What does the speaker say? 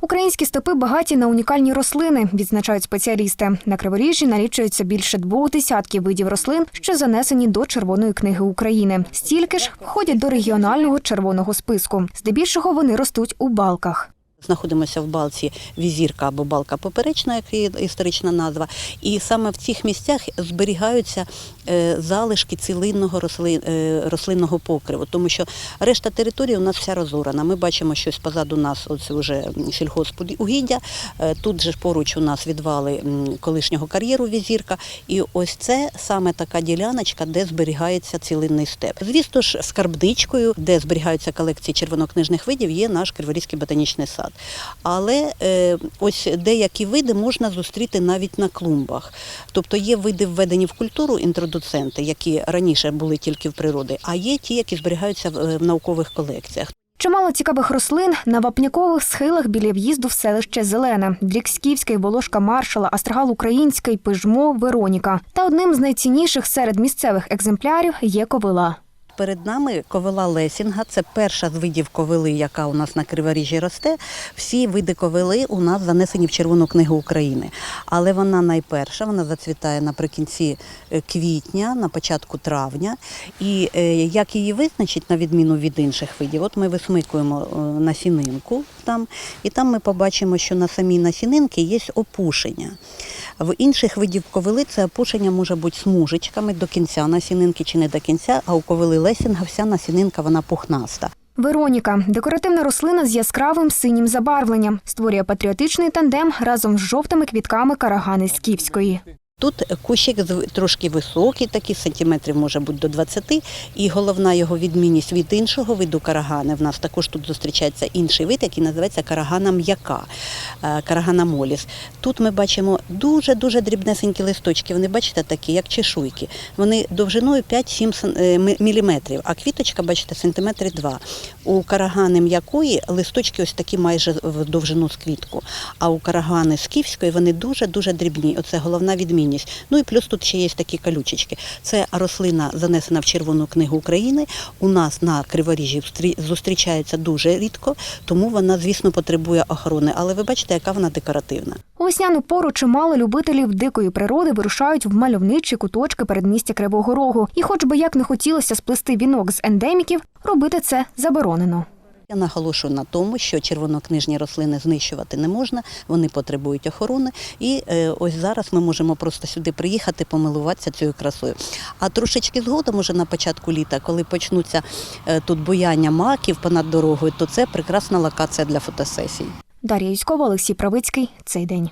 Українські степи багаті на унікальні рослини, відзначають спеціалісти. На Криворіжжі налічується більше двох десятків видів рослин, що занесені до Червоної книги України. Стільки ж входять до регіонального червоного списку. Здебільшого вони ростуть у балках. Знаходимося в балці візірка або балка поперечна, як є історична назва. І саме в цих місцях зберігаються е, залишки цілинного рослин, е, рослинного покриву, тому що решта території у нас вся розорана. Ми бачимо щось позаду нас, оце вже сільгоспугіддя. Е, Тут же поруч у нас відвали колишнього кар'єру візірка. І ось це саме така діляночка, де зберігається цілинний степ. Звісно ж, скарбничкою, де зберігаються колекції червонокнижних видів, є наш Криворізький ботанічний сад. Але е, ось деякі види можна зустріти навіть на клумбах. Тобто є види введені в культуру інтродуценти, які раніше були тільки в природі, а є ті, які зберігаються в, е, в наукових колекціях. Чимало цікавих рослин на вапнякових схилах біля в'їзду в селище Зелене, Дріксківський, Волошка Маршала, Астрагал Український, Пижмо, Вероніка. Та одним з найцінніших серед місцевих екземплярів є ковила. Перед нами ковила лесінга. Це перша з видів ковили, яка у нас на криворіжжі росте. Всі види ковили у нас занесені в Червону книгу України. Але вона найперша, вона зацвітає наприкінці е, квітня, на початку травня. І е, як її визначить, на відміну від інших видів, от ми висмикуємо е, насінинку там, і там ми побачимо, що на самій насінинці є опушення. В інших видів ковили це опушення може бути смужечками до кінця насінинки чи не до кінця, а у ковили лесінга вся насінинка вона пухнаста. Вероніка декоративна рослина з яскравим синім забарвленням, створює патріотичний тандем разом з жовтими квітками карагани скіфської. Тут кущик трошки високий, такий сантиметрів може бути до 20, і головна його відмінність від іншого виду карагани. В нас також тут зустрічається інший вид, який називається карагана м'яка, е, карагана моліс. Тут ми бачимо дуже-дуже дрібнесенькі листочки. Вони бачите такі, як чешуйки. Вони довжиною 5-7 сан- е, міліметрів, а квіточка, бачите, сантиметри 2. У карагани м'якої листочки ось такі майже в довжину з квітку. А у карагани скіфської вони дуже-дуже дрібні. Оце головна відмінність. Ну і плюс тут ще є такі колючечки. Це рослина занесена в Червону книгу України. У нас на Криворіжжі зустрічається дуже рідко, тому вона, звісно, потребує охорони. Але ви бачите, яка вона декоративна. У весняну пору чимало любителів дикої природи вирушають в мальовничі куточки передмістя Кривого Рогу. І хоч би як не хотілося сплести вінок з ендеміків, робити це заборонено. Я наголошую на тому, що червонокнижні рослини знищувати не можна, вони потребують охорони. І е, ось зараз ми можемо просто сюди приїхати, помилуватися цією красою. А трошечки згодом, уже на початку літа, коли почнуться е, тут буяння маків понад дорогою, то це прекрасна локація для фотосесій. Дар'я Юськова, Олексій Правицький. Цей день.